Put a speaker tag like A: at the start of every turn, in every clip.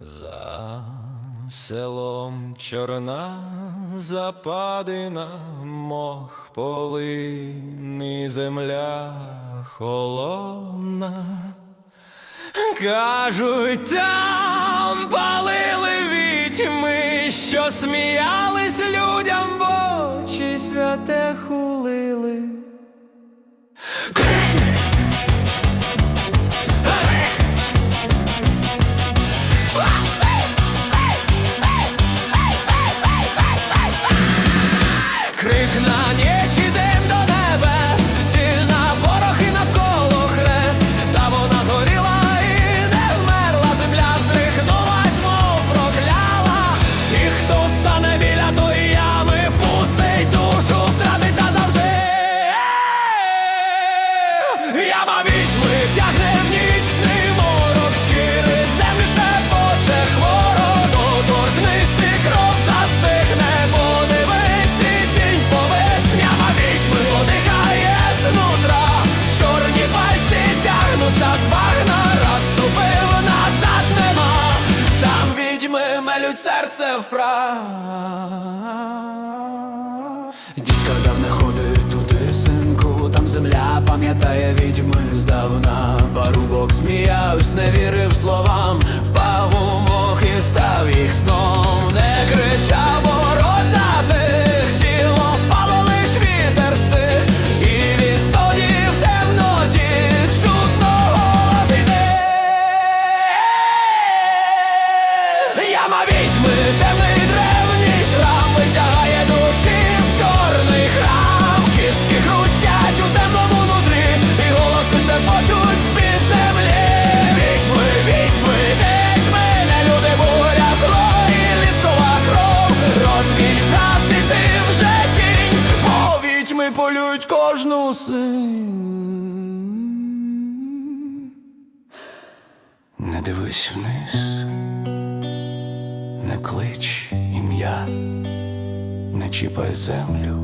A: За селом чорна западина, мох полини, земля холодна. Кажуть, там палили вітьми, що сміялись людям в очі святе хуле. жалють серце вправ Дід казав, не ходи туди, синку, там земля пам'ятає відьми здавна. Парубок сміявсь, не вірив словам. полюють кожну син. Не дивись вниз, не клич ім'я, не чіпай землю,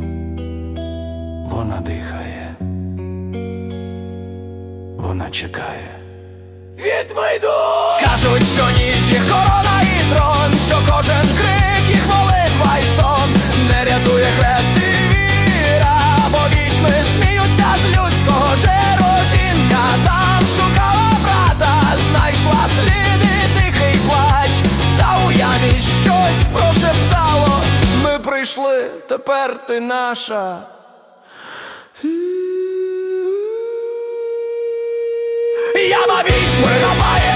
A: вона дихає, вона чекає. Від майду кажуть, що ніч їх корона і трон, що кожен. тепер ти наша. Я мавіч, ми